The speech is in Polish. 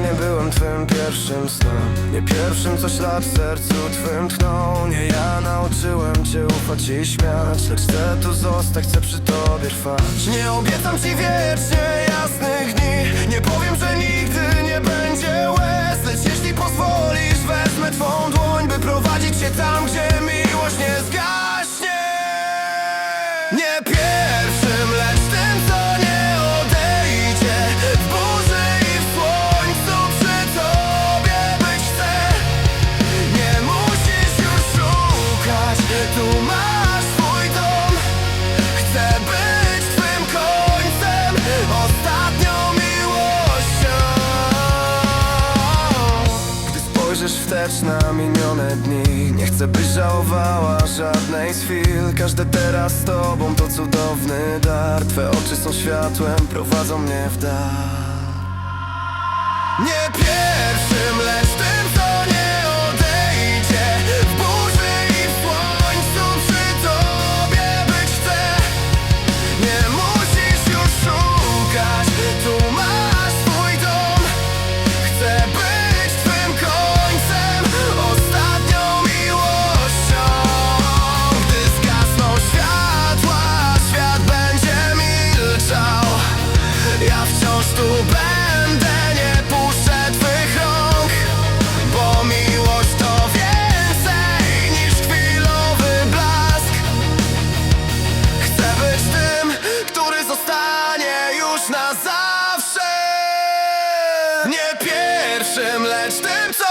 nie byłem twym pierwszym snem. Nie pierwszym, co ślad w sercu twym tchnął. Nie ja nauczyłem cię ufać i śmiać Lecz chcę tu zostać, chcę przy tobie trwać. Nie obiecam ci wiecznie jasnych dni. Nie powiem, że nigdy nie będzie łez Lecz jeśli pozwolisz, wezmę twą dłoń By prowadzić cię tam, gdzie miłość nie zgaśnie. Nie spojrzysz wstecz na minione dni. Nie chcę byś żałowała żadnej z chwil. Każde teraz z tobą to cudowny dar. Twe oczy są światłem, prowadzą mnie w dal Nie na zawsze. Nie pierwszym, lecz tym, co